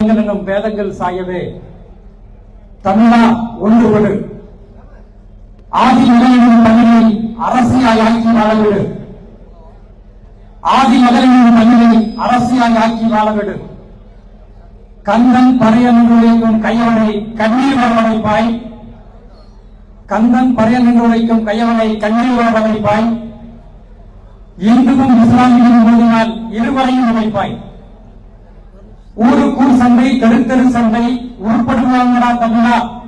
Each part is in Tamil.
எனும் வேதங்கள் சாயவே. தமிழா ஒன்றுபடு ஆதி மகளிரின் தமிழை அரசியாய் ஆக்கி வாழவிடு. ஆதி மகளிரின் தமிழை அரசியாய் ஆக்கி வாழவிடு. கந்தன் பறையன் என்று கையவனை கண்ணீர் வரவழைப்பாய் கந்தன் பறையன் என்று கையவனை கண்ணீர் வரவழைப்பாய் இந்துவும் இஸ்லாமியும் மோதினால் இருவரையும் அமைப்பாய் ஊருக்கூர் சண்டை கருத்தரு சண்டை உருப்படுவாங்கடா தமிழா.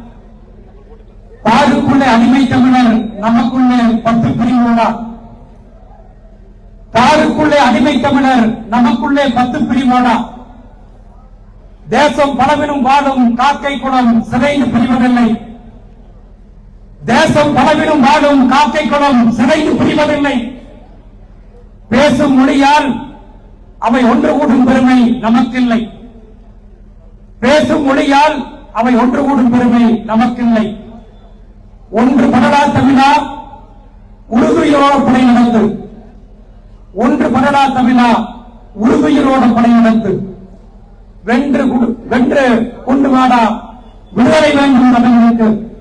பாருக்குள்ள அடிமை தமிழர் நமக்குள்ளே பத்து பிரிவுடா. பாருக்குள்ளே அடிமை தமிழர் நமக்குள்ளே பத்து பிரிவோடா. தேசம் பலவினும் வாழும் காக்கை குளம் சிறைந்து பிரிவதில்லை. தேசம் பலவினும் வாழும் காக்கை குளம் சிறைந்து பிரிவதில்லை. பேசும் மொழியால் அவை ஒன்று கூடும் பெருமை நமக்கில்லை. பேசும் மொழியால் அவை ஒன்று கூடும் பெருமை நமக்கில்லை. ஒன்று படலா தமிழா உறுதியோட படை நடந்து. ஒன்று படலா தமிழா உறுதுயிரோட படை நடந்து. வென்று குடு- வென்று கொண்டு வாடா விடுதலை வேண்டும் தமிழுக்கு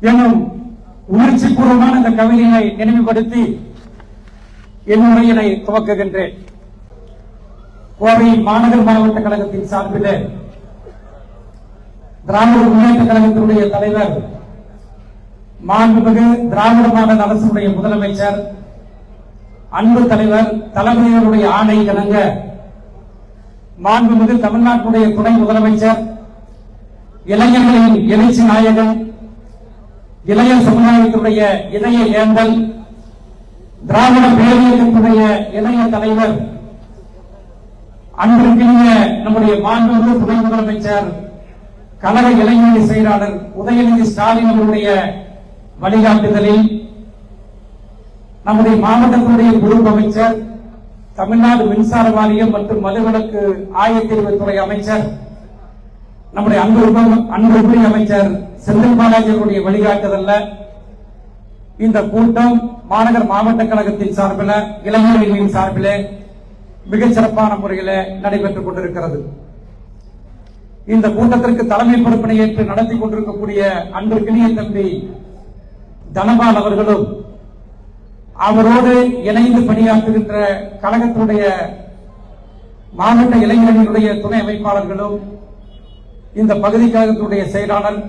எனும் உணர்ச்சி பூர்வமான இந்த கவிதையை நினைவுபடுத்தி என் உரையினை துவக்குகின்றேன். கோவை மாநகர் மாவட்ட கழகத்தின் சார்பில் திராவிட முன்னேற்ற கழகத்தினுடைய தலைவர் மாண்புமிகு திராவிட மாடல் அரசுடைய முதலமைச்சர் அன்பு தலைவர் தளபதியினுடைய ஆணை இணங்க மாண்புமிகு தமிழ்நாட்டுடைய துணை முதலமைச்சர் இளைஞர்களின் எழுச்சி நாயகன் இளைய சமுதாயத்துடைய இதய ஏந்தல் திராவிட பேரியக்கத்துடைய இளைய தலைவர் அன்பிற்கினிய நம்முடைய மாண்புமிகு துணை முதலமைச்சர் கழக இளைஞர் செயலாளர் உதயநிதி ஸ்டாலின் அவருடைய வழிகாட்டுதலில் நம்முடைய மாவட்டத்தினுடைய குழு அமைச்சர் தமிழ்நாடு மின்சார வாரியம் மற்றும் மதுவிலக்கு ஆயத்தீர்வுத்துறை அமைச்சர் நம்முடைய அன்பு உப- அமைச்சர் செந்தில் பாலாஜி அவருடைய வழிகாட்டுதல்ல. இந்த கூட்டம் மாநகர் மாவட்ட கழகத்தின் சார்பில் இளைஞர்களின் சார்பில் மிகச் சிறப்பான முறையில் நடைபெற்றுக் கொண்டிருக்கிறது. இந்த கூட்டத்திற்கு தலைமை பொறுப்பினை ஏற்று நடத்தி கொண்டிருக்கக்கூடிய அன்பிற்கினிய தம்பி தனபால் அவர்களும் அவரோடு இணைந்து பணியாற்றுகின்ற கழகத்தினுடைய மாவட்ட இளைஞர்களுடைய துணை அமைப்பாளர்களும் இந்த பகுதி கழகத்தினுடைய செயலாளர்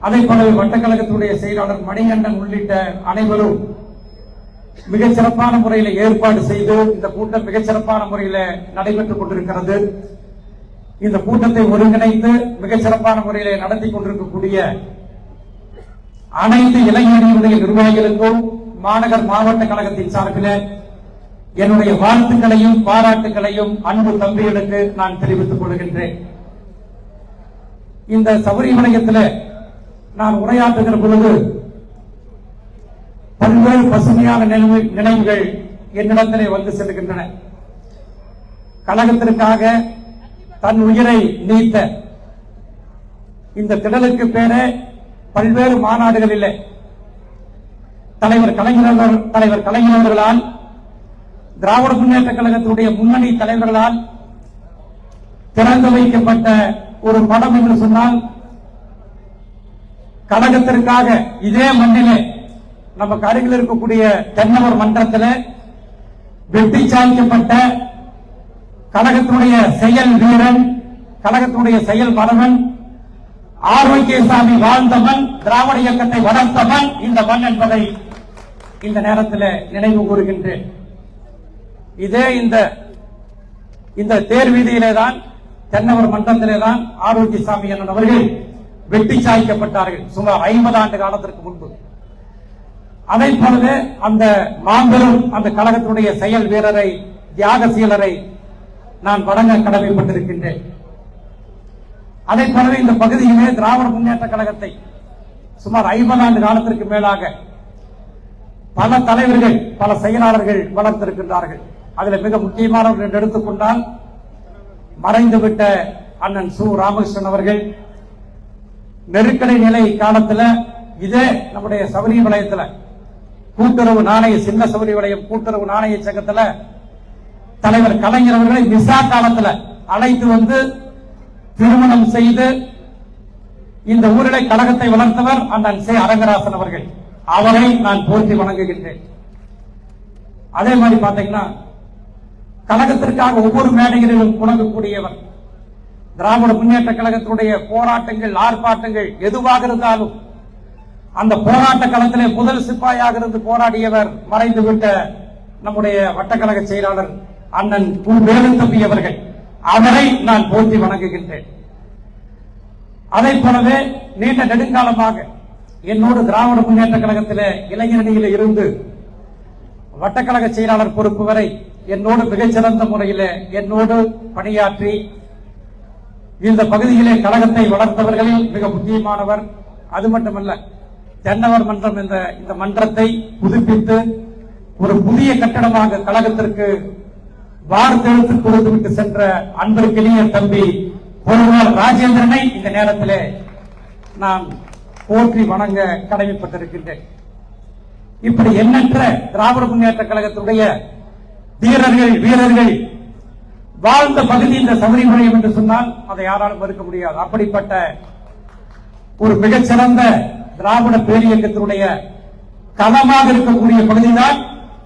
அதே போலவே வட்டக்கழகத்தினுடைய செயலாளர் மணிகண்டன் உள்ளிட்ட அனைவரும் மிகச் சிறப்பான முறையில் ஏற்பாடு செய்து இந்த கூட்டம் மிகச் சிறப்பான முறையில் நடைபெற்றுக் கொண்டிருக்கிறது. இந்த கூட்டத்தை ஒருங்கிணைத்து மிகச் சிறப்பான முறையிலே நடத்தி கொண்டிருக்கக்கூடிய அனைத்து இளைஞர்களுடைய நிர்வாகிகளுக்கும் மாநகர் மாவட்ட கழகத்தின் சார்பில் என்னுடைய வாழ்த்துக்களையும் பாராட்டுகளையும் அன்பு தம்பிகளுக்கு நான் தெரிவித்துக் கொள்கின்றேன். இந்த சபரிமலையத்தில் நான் உரையாற்றுகிற பொழுது பல்வேறு பசுமையான நினைவு- நினைவுகள் என்னிடத்திலே வந்து செல்கின்றன. கழகத்திற்காக தன் உயிரை நீத்த இந்த திடலுக்கு பேரே பல்வேறு மாநாடுகளில் தலைவர் கலைஞர் தலைவர் கலைஞரவர்களால் திராவிட முன்னேற்ற கழகத்தினுடைய முன்னணி தலைவர்களால் திறந்து வைக்கப்பட்ட ஒரு படம் என்று சொன்னால் கழகத்திற்காக இதே மண்ணிலே நமக்கு அருகில் இருக்கக்கூடிய தென்னவர் மன்றத்தில் வெட்டி சாய்க்கப்பட்ட கழகத்தினுடைய செயல் வீரன் கழகத்தினுடைய செயல் மரவன் ஆரோக்கியசாமி வாழ்ந்தவன் திராவிட இயக்கத்தை வளர்த்தவன் இந்த மண் என்பதை இந்த நேரத்தில் நினைவு கூறுகின்றேன். இதே இந்த இந்த தேர் வீதியிலே தான் தென்னவர் மன்றத்திலே தான் ஆரோக்கியசாமி என்னவர்கள் வெட்டி சாய்க்கப்பட்டார்கள். சுமார் ஐம்பது ஆண்டு காலத்திற்கு முன்பு. அதை போலவே அந்த மாபெரும் அந்த கழகத்தினுடைய செயல் வீரரை தியாக சீலரை நான் வழங்க கடமைப்பட்டிருக்கின்றேன். அதை போலவே இந்த பகுதியிலே திராவிட முன்னேற்ற கழகத்தை சுமார் ஐம்பது ஆண்டு காலத்திற்கு மேலாக பல தலைவர்கள் பல செயலாளர்கள் வளர்த்திருக்கின்றார்கள். அதில் மிக முக்கியமானவர்கள் என்று எடுத்துக்கொண்டால் மறைந்துவிட்ட அண்ணன் சு. ராமகிருஷ்ணன் அவர்கள். நெருக்கடி நிலை காலத்தில் இதே நம்முடைய சபரி வலயத்துல கூட்டுறவு நாணய சின்ன சபரி கூட்டுறவு நாணய சங்கத்துல தலைவர் கலைஞர் அவர்களை விசா காலத்துல அழைத்து வந்து திருமணம் செய்து இந்த ஊரிலே கழகத்தை வளர்த்தவர் அண்ணன் சே. அரங்கராசன் அவர்கள். அவரை நான் போற்றி வணங்குகின்றேன். அதே மாதிரி பாத்தீங்கன்னா கழகத்திற்காக ஒவ்வொரு மேடைகளிலும் புணங்கக்கூடியவர் திராவிட முன்னேற்ற கழகத்தினுடைய போராட்டங்கள் ஆர்ப்பாட்டங்கள் எதுவாக இருந்தாலும் அந்த போராட்ட களத்திலே முதல் சிப்பாயாக இருந்து போராடியவர் மறைந்து விட்ட நம்முடைய வட்டக்கழக செயலாளர் அண்ணன் கு வேலுத்தம்பி அவர்கள். அவரை நான் போற்றி வணங்குகின்றேன். அதை போலவே நீண்ட நெடுங்காலமாக என்னோடு திராவிட முன்னேற்ற கழகத்திலே இளைஞரணியில் இருந்து வட்டக்கழக செயலாளர் பொறுப்பு வரை என்னோடு மிகச்சிறந்த முறையில் என்னோடு பணியாற்றி இந்த பகுதியிலே கழகத்தை வளர்த்தவர்களில் மிக முக்கியமானவர். அது மட்டுமல்ல தென்னவர் மன்றம் என்ற இந்த மன்றத்தை புதுப்பித்து ஒரு புதிய கட்டடமாக கழகத்திற்கு வார்த்தெழுத்து கொடுத்துவிட்டு சென்ற அன்பிற்கினிய தம்பி பொருளாளர் ராஜேந்திரனை இந்த நேரத்திலே நான் போற்றி வணங்க கடமைப்பட்டிருக்கின்றேன். இப்படி எண்ணற்ற திராவிட முன்னேற்ற கழகத்துடைய வீரர்கள் வீரர்கள் வாழ்ந்த பகுதி இந்த சபரிமலையம் என்று சொன்னால் அதை யாராலும் மறுக்க முடியாது. அப்படிப்பட்ட ஒரு மிகச்சிறந்த திராவிட பேரியக்கத்தினுடைய களமாக இருக்கக்கூடிய பகுதிதான்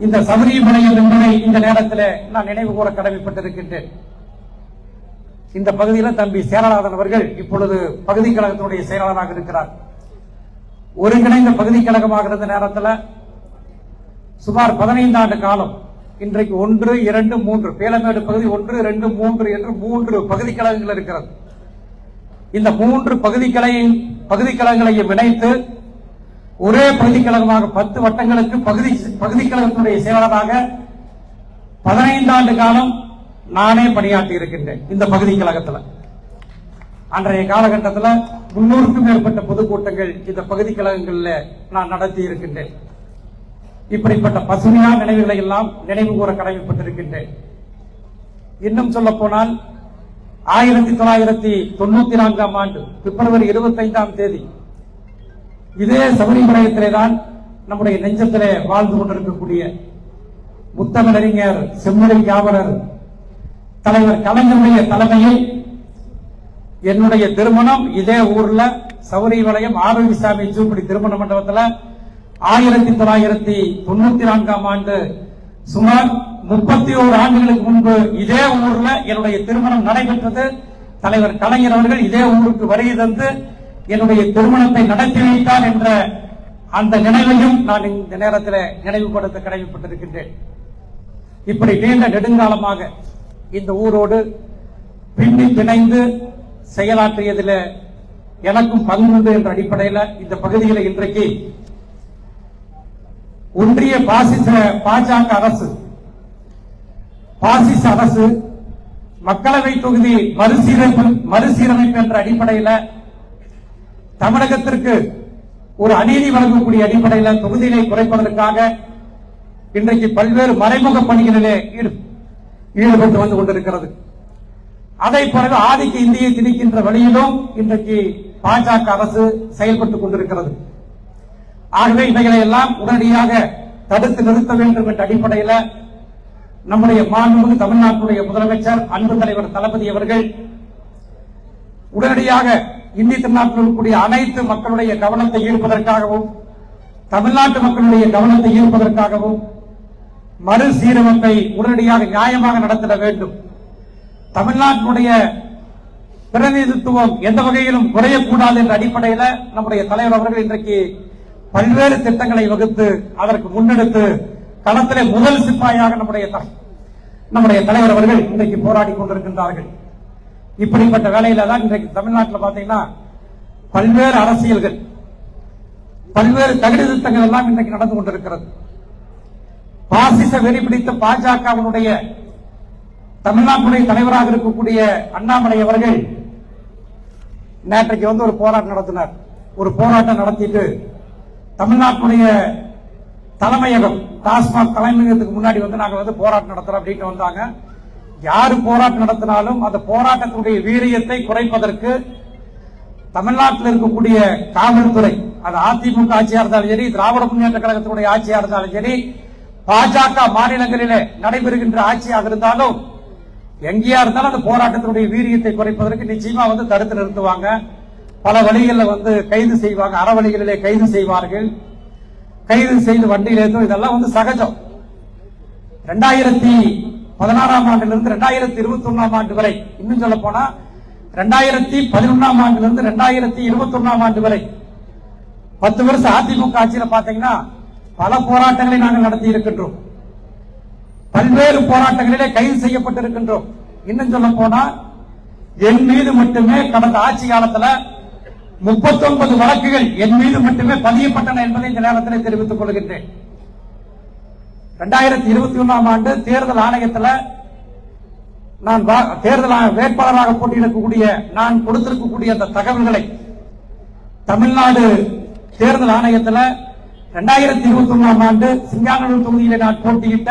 இந்த சபரிமலையம் என்பதை இந்த நேரத்தில் நான் நினைவு கூற கடமைப்பட்டிருக்கின்றேன். இந்த பகுதியில் தம்பி சேரநாதன் அவர்கள் இப்பொழுது பகுதி கழகத்தினுடைய செயலாளராக இருக்கிறார். ஒருங்கிணைந்த பகுதி கழகமாக இருந்த நேரத்தில் சுமார் பதினைந்து ஆண்டு காலம் இன்றைக்கு ஒன்று இரண்டு மூன்று பேலமேடு பகுதி ஒன்று இரண்டு மூன்று என்று மூன்று பகுதி கழகங்கள் இருக்கிறது. இந்த மூன்று பகுதிகளையும் கலையின் கழகங்களையும் இணைத்து ஒரே பகுதிக்கழகமாக பத்து வட்டங்களுக்கு பகுதி பகுதிக்கழகத்தினுடைய செயலாளராக பதினைந்து ஆண்டு காலம் நானே பணியாற்றி இருக்கின்றேன் இந்த பகுதி கழகத்தில் அன்றைய காலகட்டத்தில் முன்னூறுக்கும் மேற்பட்ட பொதுக்கூட்டங்கள் இந்த பகுதி கழகங்களில் நான் நடத்தி இருக்கின்றேன். இப்படிப்பட்ட பசுமையான நினைவுகளை எல்லாம் நினைவு கூற கடமைப்பட்டிருக்கின்றேன். இன்னும் சொல்ல போனால் ஆயிரத்தி தொள்ளாயிரத்தி தொண்ணூத்தி நான்காம் ஆண்டு பிப்ரவரி இருபத்தி ஐந்தாம் தேதி. இதே சபரிமலையத்திலே தான் நம்முடைய நெஞ்சத்திலே வாழ்ந்து கொண்டிருக்கக்கூடிய முத்தமிழறிஞர் செம்மொழி வியாபாரர் தலைவர் கலைஞருடைய தலைமையில் என்னுடைய திருமணம் இதே ஊர்ல சௌரிவளையம் ஆரோக்கியசாமி ஜூப்படி திருமண மண்டபத்துல ஆயிரத்தி தொள்ளாயிரத்தி தொண்ணூத்தி நான்காம் ஆண்டு சுமார் முப்பத்தி ஓரு ஆண்டுகளுக்கு முன்பு இதே ஊர்ல என்னுடைய திருமணம் நடைபெற்றது. தலைவர் கலைஞர் அவர்கள் இதே ஊருக்கு வருகை தந்து என்னுடைய திருமணத்தை நடத்தி வைத்தார் என்ற அந்த நினைவையும் நான் இந்த நேரத்தில் நினைவுபடுத்த கடமைப்பட்டிருக்கின்றேன். இப்படி நீண்ட நெடுங்காலமாக இந்த ஊரோடு பின்னி பிணைந்து செயலாற்றியதில் எனக்கும் பங்குண்டு என்ற அடிப்படையில் இந்த பகுதியில் இன்றைக்கு ஒன்றிய பாசிச பாஜக அரசு. பாசிச அரசு மக்களவை தொகுதி மறுசீரமைப்பு மறுசீரமைப்பு என்ற அடிப்படையில் தமிழகத்திற்கு ஒரு அநீதி வழங்கக்கூடிய அடிப்படையில் தொகுதிகளை குறைப்பதற்காக இன்றைக்கு பல்வேறு மறைமுக பணிகளிலே ஈடு- ஈடுபட்டு வந்து கொண்டிருக்கிறது. அதை போலவே ஆதிக்க இந்தியை திணிக்கின்ற வழியிலும் இன்றைக்கு பாஜக அரசு செயல்பட்டுக் கொண்டிருக்கிறது. ஆகவே இவைகளை எல்லாம் உடனடியாக தடுத்து நிறுத்த வேண்டும் என்ற அடிப்படையில் நம்முடைய மாண்புமிகு தமிழ்நாட்டுடைய முதலமைச்சர் அன்பு தலைவர் தளபதி அவர்கள் உடனடியாக இந்திய திருநாட்டில் இருக்கக்கூடிய அனைத்து மக்களுடைய கவனத்தை ஈர்ப்பதற்காகவும் தமிழ்நாட்டு மக்களுடைய கவனத்தை ஈர்ப்பதற்காகவும் மறுசீரமைப்பை உடனடியாக நியாயமாக நடத்திட வேண்டும். தமிழ்நாட்டினுடைய பிரதிநிதித்துவம் எந்த வகையிலும் குறையக்கூடாது என்ற அடிப்படையில் நம்முடைய தலைவர் அவர்கள் இன்றைக்கு பல்வேறு திட்டங்களை வகுத்து அதற்கு முன்னெடுத்து களத்திலே முதல் சிப்பாயாக நம்முடைய நம்முடைய தலைவர் அவர்கள் இன்றைக்கு போராடி கொண்டிருக்கின்றார்கள். இப்படிப்பட்ட வேலையில தான் இன்றைக்கு தமிழ்நாட்டில் பாத்தீங்கன்னா பல்வேறு அரசியல்கள் பல்வேறு தகுதி திட்டங்கள் எல்லாம் இன்றைக்கு நடந்து கொண்டிருக்கிறது. பாசிச வெறி பிடித்த பாஜகவினுடைய தமிழ்நாட்டுடைய தலைவராக இருக்கக்கூடிய அண்ணாமலை அவர்கள் நேற்றைக்கு வந்து ஒரு போராட்டம் நடத்தினார். ஒரு போராட்டம் நடத்திட்டு தமிழ்நாட்டுடைய தலைமையகம் டாஸ்மாக் தலைமையகத்துக்கு முன்னாடி வந்து நாங்கள் வந்து போராட்டம் நடத்துறோம் அப்படின்னு வந்தாங்க. யாரு போராட்டம் நடத்தினாலும் அந்த போராட்டத்தினுடைய வீரியத்தை குறைப்பதற்கு தமிழ்நாட்டில் இருக்கக்கூடிய காவல்துறை அது அதிமுக ஆட்சியா இருந்தாலும் சரி திராவிட முன்னேற்ற கழகத்தினுடைய ஆட்சியா இருந்தாலும் சரி பாஜக மாநிலங்களிலே நடைபெறுகின்ற ஆட்சியாக இருந்தாலும் எங்கேயா இருந்தாலும் அந்த போராட்டத்தினுடைய வீரியத்தை குறைப்பதற்கு நிச்சயமா வந்து தடுத்து நிறுத்துவாங்க. பல வழிகளில் வந்து கைது செய்வாங்க. அறவழிகளிலே கைது செய்வார்கள். கைது செய்து வண்டியில் ஏற்றும் இதெல்லாம் வந்து சகஜம். ரெண்டாயிரத்தி பதினாறாம் ஆண்டிலிருந்து ரெண்டாயிரத்தி இருபத்தி ஒன்னாம் ஆண்டு வரை இன்னும் சொல்ல போனா ரெண்டாயிரத்தி பதினொன்னாம் ஆண்டிலிருந்து ரெண்டாயிரத்தி இருபத்தி ஒன்னாம் ஆண்டு வரை பத்து வருஷம் அதிமுக ஆட்சியில் பாத்தீங்கன்னா பல போராட்டங்களை நாங்கள் நடத்தி இருக்கின்றோம். பல்வேறு போராட்டங்களிலே கைது செய்யப்பட்டிருக்கின்றோம். இன்னும் சொல்ல போனா என் மீது மட்டுமே கடந்த ஆட்சி காலத்துல 39 வழக்குகள் என் மீது மட்டுமே பதியப்பட்டன என்பதை இந்த நேரத்தில் தெரிவித்துக் கொள்கின்றேன். ரெண்டாயிரத்தி இருபத்தி ஒன்றாம் ஆண்டு தேர்தல் ஆணையத்தில் நான் வா- தேர்தல் வேட்பாளராக போட்டியிடக்கூடிய நான் கொடுத்திருக்கக்கூடிய அந்த தகவல்களை தமிழ்நாடு தேர்தல் ஆணையத்தில் ரெண்டாயிரத்தி இருபத்தி ஒன்றாம் ஆண்டு சிங்கானூர் தொகுதியிலே நான் போட்டியிட்ட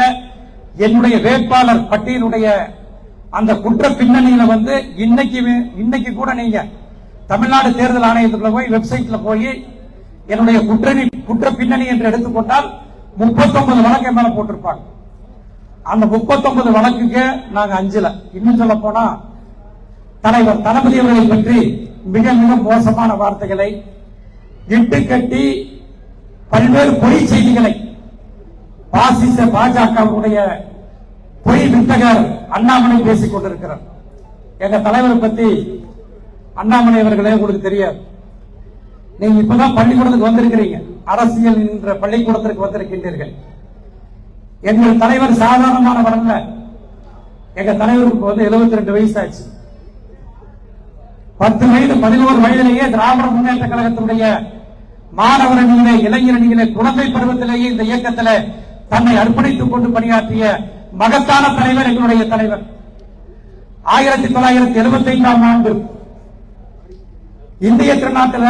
என்னுடைய வேட்பாளர் பட்டியலுடைய அந்த குற்ற பின்னணியில வந்து இன்னைக்கு இன்னைக்கு கூட நீங்க தமிழ்நாடு தேர்தல் ஆணையத்துக்குள்ள போய் வெப்சைட்ல போய் என்னுடைய குற்றணி குற்ற பின்னணி என்று எடுத்துக்கொண்டால் முப்பத்தொன்பது வழக்கு மேல போட்டிருப்பாங்க. அந்த 39 வழக்குக்கு நாங்க அஞ்சல. இன்னும் சொல்ல போனா தலைவர் தளபதி அவர்களை பற்றி மிக மிக மோசமான வார்த்தைகளை இட்டு கட்டி பல்வேறு பொய் செய்திகளை பாசிச பாஜகவுடைய பொய் வித்தகர் அண்ணாமலை பேசிக் கொண்டிருக்கிறார். எங்க தலைவரை பத்தி அண்ணாமலை அவர்களே உங்களுக்கு தெரியாது. நீங்க இப்பதான் பள்ளிக்கூடத்துக்கு வந்திருக்கிறீங்க. அரசியல் என்ற பள்ளிக்கூடத்திற்கு வந்திருக்கின்றீர்கள். எங்கள் தலைவர் சாதாரணமானவர் அல்ல. எங்க தலைவருக்கு வந்து 72 ரெண்டு வயசு ஆச்சு பத்து வயது பதினோரு வயதிலேயே திராவிட முன்னேற்ற கழகத்தினுடைய மாணவர் அணியிலே இளைஞர் அணியிலே குழந்தை பருவத்திலேயே இந்த இயக்கத்திலே தன்னை அர்ப்பணித்துக் கொண்டு பணியாற்றிய மகத்தான தலைவர் எங்களுடைய தலைவர். ஆயிரத்தி தொள்ளாயிரத்தி எழுபத்தி ஐந்தாம் ஆண்டு இந்திய திருநாட்டில்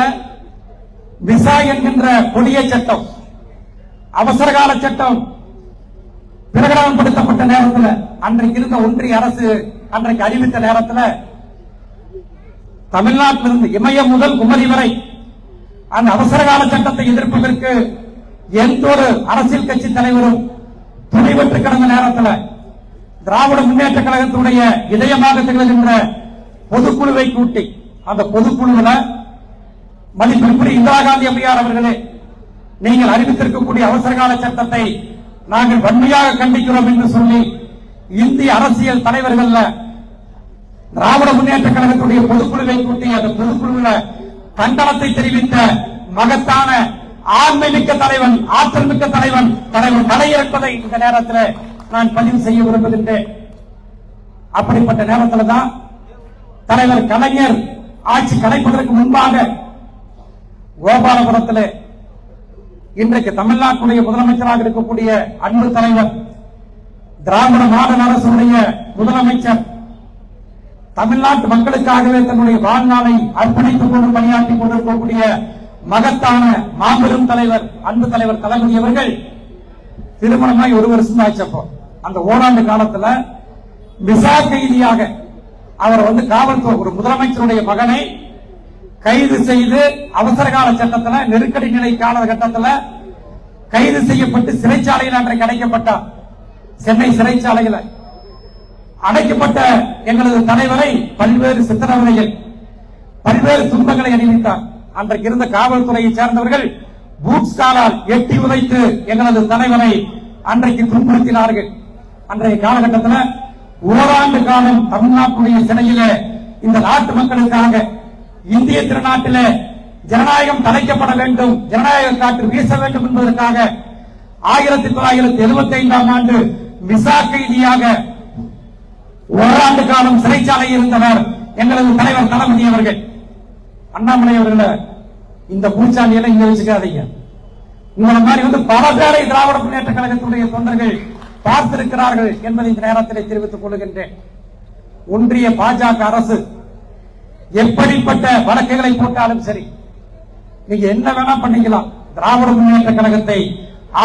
விசா என்கின்ற கொடிய சட்டம் அவசரகால சட்டம் பிரகடனப்படுத்தப்பட்ட நேரத்தில் அன்றைக்கு இருந்த ஒன்றிய அரசு அன்றைக்கு அறிவித்த நேரத்தில் தமிழ்நாட்டிலிருந்து இமயம் முதல் குமரி வரை அந்த அவசரகால சட்டத்தை எதிர்ப்பதற்கு எந்த ஒரு அரசியல் கட்சி தலைவரும் துணிவற்று கிடந்த நேரத்தில் திராவிட முன்னேற்ற கழகத்தினுடைய இதயமாக திகழ்கின்ற பொதுக்குழுவை கூட்டி அந்த பொதுக்குழுவில் மதிப்பிற்குரிய இந்திரா காந்தி அம்மையார் அவர்களே நீங்கள் அறிவித்திருக்கக்கூடிய அவசரகால சட்டத்தை நாங்கள் வன்மையாக கண்டிக்கிறோம் என்று சொல்லி இந்திய அரசியல் தலைவர்கள் திராவிட முன்னேற்ற கழகத்துடைய பொதுக்குழுவை கூட்டி அந்த பொதுக்குழுவில் கண்டனத்தை தெரிவித்த மகத்தான ஆண்மை மிக்க தலைவன் ஆற்றல் மிக்க தலைவன் தலைவன் தலையிறப்பதை இந்த நேரத்தில் நான் பதிவு செய்ய விரும்புகின்றேன். அப்படிப்பட்ட நேரத்தில் தான் தலைவர் கலைஞர் ஆட்சி கலைப்பதற்கு முன்பாக கோபாலபுரத்தில் இன்றைக்கு தமிழ்நாட்டுடைய முதலமைச்சராக இருக்கக்கூடிய அன்பு தலைவர் திராவிட மாடல் அரசுடைய முதலமைச்சர் தமிழ்நாட்டு மக்களுக்காகவே தன்னுடைய வாழ்நாளை அர்ப்பணித்துக் கொண்டு பணியாற்றிக் கொண்டிருக்கக்கூடிய மகத்தான மாபெரும் தலைவர் அன்பு தலைவர் தளபதி அவர்கள் திருமணமாய் ஒரு வருஷம் ஆச்சப்போ அந்த ஓராண்டு காலத்துல விசா கைதியாக அவர் வந்து காவல்துறை ஒரு முதலமைச்சருடைய மகனை கைது செய்து அவசரகால சட்டத்தில் நெருக்கடி நிலை காலகட்டத்தில் கைது செய்யப்பட்டு சிறைச்சாலையில் அன்றைக்கு அடைக்கப்பட்டார். சென்னை சிறைச்சாலையில். அடைக்கப்பட்ட எங்களது தலைவரை பல்வேறு சித்திரவதைகள் பல்வேறு துன்பங்களை அணிவித்தார். அன்றைக்கு இருந்த காவல்துறையை சேர்ந்தவர்கள் பூட்ஸ் காலால் எட்டி உதைத்து எங்களது தலைவரை அன்றைக்கு துன்புறுத்தினார்கள். அன்றைய காலகட்டத்தில் ஓராண்டு காலம் தமிழ்நாட்டுடைய சிறையில இந்த நாட்டு மக்களுக்காக இந்திய திருநாட்டில ஜனநாயகம் தலைக்கப்பட வேண்டும் ஜனநாயக காற்று வீச வேண்டும் என்பதற்காக ஆயிரத்தி தொள்ளாயிரத்தி எழுபத்தி ஐந்தாம் ஆண்டு விசா கைதியாக ஓராண்டு காலம் சிறைச்சாலையில் இருந்தவர் எங்களது தலைவர் தளபதி அவர்கள். அண்ணாமலை அவர்களை இந்த பூச்சாண்டியில இங்க வச்சுக்காதீங்க. உங்களை மாதிரி வந்து பல பேரை திராவிட முன்னேற்ற கழகத்துடைய தொண்டர்கள் பார்த்திருக்கிறார்கள் என்பதை இந்த நேரத்தில் தெரிவித்துக் கொள்கின்றேன் ஒன்றிய பாஜக அரசு எப்படிப்பட்ட வழக்குகளை போட்டாலும் சரி நீங்க என்ன வேணா பண்ணிக்கலாம். திராவிட முன்னேற்ற கழகத்தை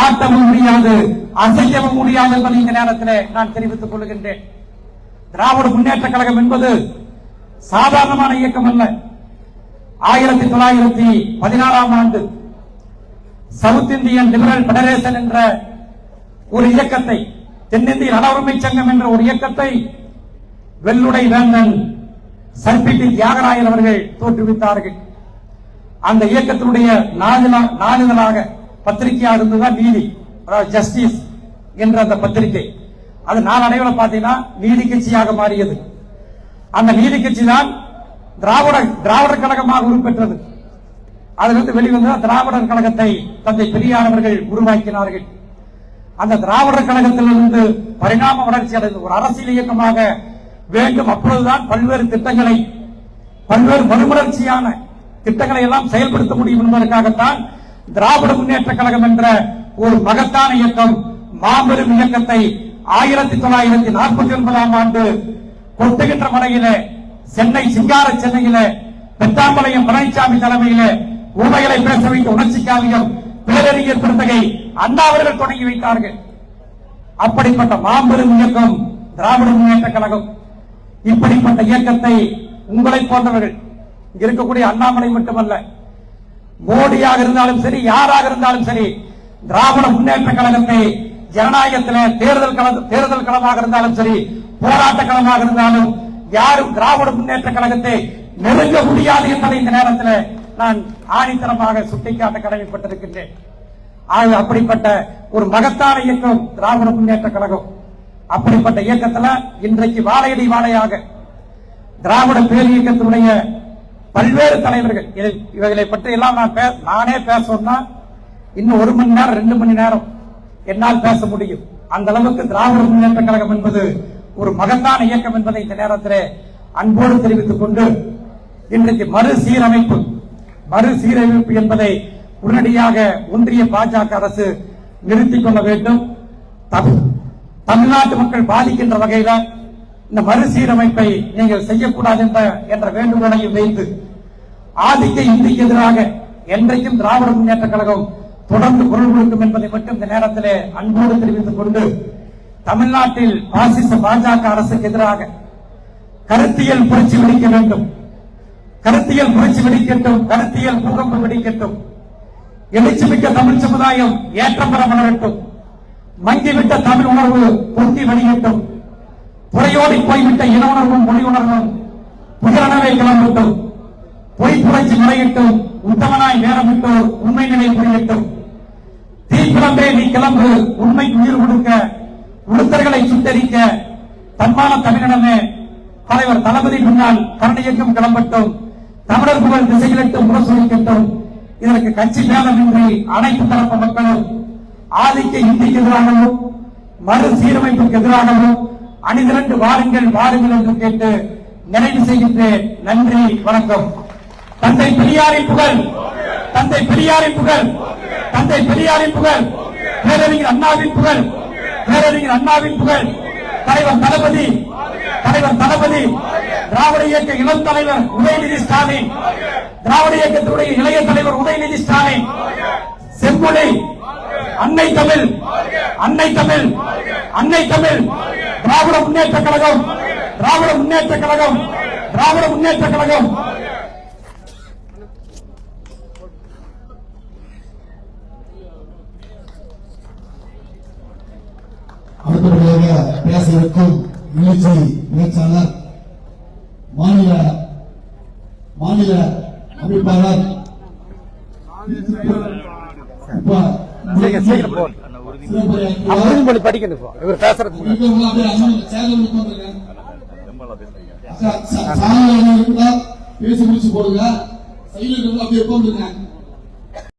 ஆட்டவும் முடியாது அசையவும் முடியாது என்பதை இந்த நேரத்தில் நான் தெரிவித்துக் கொள்கின்றேன் திராவிட முன்னேற்ற கழகம் என்பது சாதாரணமான இயக்கம் அல்ல. ஆயிரத்தி தொள்ளாயிரத்தி பதினாறாம் ஆண்டு சவுத் இந்தியன் லிபரல் பெடரேஷன் என்ற ஒரு இயக்கத்தை தென்னிந்திய நல உரிமை சங்கம் என்ற ஒரு இயக்கத்தை வெள்ளுடை வேந்தன் சர்பிட்டி தியாகராயன் அவர்கள் தோற்றுவித்தார்கள். அந்த இயக்கத்தினுடைய நாளிதழாக பத்திரிகையாக இருந்ததுதான் நீதி அதாவது ஜஸ்டிஸ் என்ற அந்த பத்திரிகை. அது நாளடைவில் பார்த்தீங்கன்னா நீதி கட்சியாக மாறியது. அந்த நீதி கட்சி தான் திராவிட திராவிடர் கழகமாக உருப்பெற்றது அதிலிருந்து வெளிவந்த திராவிடர் கழகத்தை தந்தை பெரியார் அவர்கள் உருவாக்கினார்கள். அந்த திராவிடர் கழகத்திலிருந்து பரிணாம வளர்ச்சி அடைந்த ஒரு அரசியல் இயக்கமாக வேண்டும் அப்பொழுதுதான் பல்வேறு திட்டங்களை பல்வேறு மறுமலர்ச்சியான திட்டங்களை எல்லாம் செயல்படுத்த முடியும் என்பதற்காகத்தான் திராவிட முன்னேற்ற கழகம் என்ற ஒரு மகத்தான இயக்கம் மாபெரும் இயக்கத்தை ஆயிரத்தி தொள்ளாயிரத்தி நாற்பத்தி ஒன்பதாம் ஆண்டு கொட்டுகின்ற மலையிலே சென்னை சிங்கார சென்னையில பெத்தாம்பாளையம் பழனிசாமி தலைமையில உண்மைகளை பேச வைத்த உணர்ச்சி காவியம் பேரறிஞர் பிறந்தகை அண்ணா அவர்கள் தொடங்கி வைத்தார்கள். அப்படிப்பட்ட மாபெரும் இயக்கம் திராவிட முன்னேற்ற கழகம் இப்படிப்பட்ட இயக்கத்தை உங்களை போன்றவர்கள் இங்க இருக்கக்கூடிய அண்ணாமலை மட்டுமல்ல மோடியாக இருந்தாலும் சரி யாராக இருந்தாலும் சரி திராவிட முன்னேற்ற கழகத்தை ஜனநாயகத்தில் தேர்தல் தேர்தல் களமாக இருந்தாலும் சரி போராட்ட களமாக இருந்தாலும் யாரும் திராவிட முன்னேற்ற கழகத்தை நெருங்க முடியாது என்பதை இந்த நேரத்தில் நான் ஆணித்தரமாக சுட்டிக்காட்ட கடமைப்பட்டிருக்கின்றேன். ஆக அப்படிப்பட்ட ஒரு மகத்தான இயக்கம் திராவிட முன்னேற்ற கழகம். அப்படிப்பட்ட இயக்கத்துல இன்றைக்கு வாழையடி வாழையாக திராவிட பேர் இயக்கத்தினுடைய பல்வேறு தலைவர்கள் இவைகளை பற்றி எல்லாம் நான் நானே பேசணும்னா இன்னும் ஒரு மணி நேரம் ரெண்டு மணி நேரம் என்னால் பேச முடியும். அந்த அளவுக்கு திராவிட முன்னேற்ற கழகம் என்பது ஒரு மகத்தான இயக்கம் என்பதை இந்த நேரத்திலே அன்போடு தெரிவித்துக் கொண்டு இன்றைக்கு மறுசீரமைப்பு மறுசீரமைப்பு என்பதை உடனடியாக ஒன்றிய பாஜக அரசு நிறுத்திக் கொள்ள வேண்டும். தமிழ் தமிழ்நாட்டு மக்கள் பாதிக்கின்ற வகையில இந்த மறுசீரமைப்பை நீங்கள் செய்யக்கூடாது என்ற என்ற வேண்டுகோளையும் வைத்து ஆதிக்க இந்திக்கு எதிராக என்றைக்கும் திராவிட முன்னேற்ற கழகம் தொடர்ந்து குரல் கொடுக்கும் என்பதை மட்டும் இந்த நேரத்திலே அன்போடு தெரிவித்துக் கொண்டு தமிழ்நாட்டில் பாசிச பாஜக அரசுக்கு எதிராக கருத்தியல் புரட்சி வெடிக்க வேண்டும். கருத்தியல் புரட்சி வெடிக்கட்டும் கருத்தியல் பூகம்பம் வெடிக்கட்டும். எழுச்சிமிக்க தமிழ் சமுதாயம் ஏற்றம் பெற மலரட்டும் மங்கிவிட்ட தமிழ் உணர்வு பொங்கி வழியட்டும் புறையோடி போய்விட்ட இன உணர்வும் மொழி உணர்வும் புதிரணவை கிளம்பட்டும் பொய் புரட்சி முறையிட்டும் உத்தமனாய் நேரமிட்டோர் உண்மை நிலை புரியட்டும். தீக்கிளம்பே நீ கிளம்பு உண்மைக்கு உயிர் கொடுக்க உளுத்தர்களை சுட்டரிக்க தன்மான தமிழனமே தலைவர் தளபதி முன்னால் கருணையக்கம் கிளம்பட்டும். தமிழர் புகழ் திசையிலிட்டு முரசொலிக்கட்டும். இதற்கு கட்சி பேதமின்றி அனைத்து தரப்பு மக்களும் ஆதிக்க இந்திக்கு எதிராகவும் மறு சீரமைப்புக்கு எதிராகவும் அணிதிரண்டு வாருங்கள் வாருங்கள் என்று கேட்டு நிறைவு செய்கின்றேன். நன்றி வணக்கம். தந்தை பெரியாரின் புகழ் தந்தை பெரியாரின் புகழ் தந்தை பெரியாரின் புகழ் பேரறிஞர் அண்ணாவின் புகழ் பேரறிஞர் அண்ணாவின் புகழ் தலைவர் தளபதி தலைவர் தளபதி திராவிட இயக்க இளம் தலைவர் உதயநிதி ஸ்டாலின். திராவிட இயக்கத்தினுடைய இளைய தலைவர் உதயநிதி ஸ்டாலின். செம்மொழி. அன்னை தமிழ். அன்னை தமிழ். அன்னை தமிழ். திராவிட முன்னேற்ற கழகம். திராவிட முன்னேற்ற கழகம். திராவிட முன்னேற்ற கழகம். அடுத்தபடியாக பேச இருக்கும் நிகழ்ச்சி பேச்சாளர் மாநில மாநில அமைப்பாளர் பேசி முடிச்சு போடுங்க. இருக்கவங்க அப்படியே உட்கார்ந்துருங்க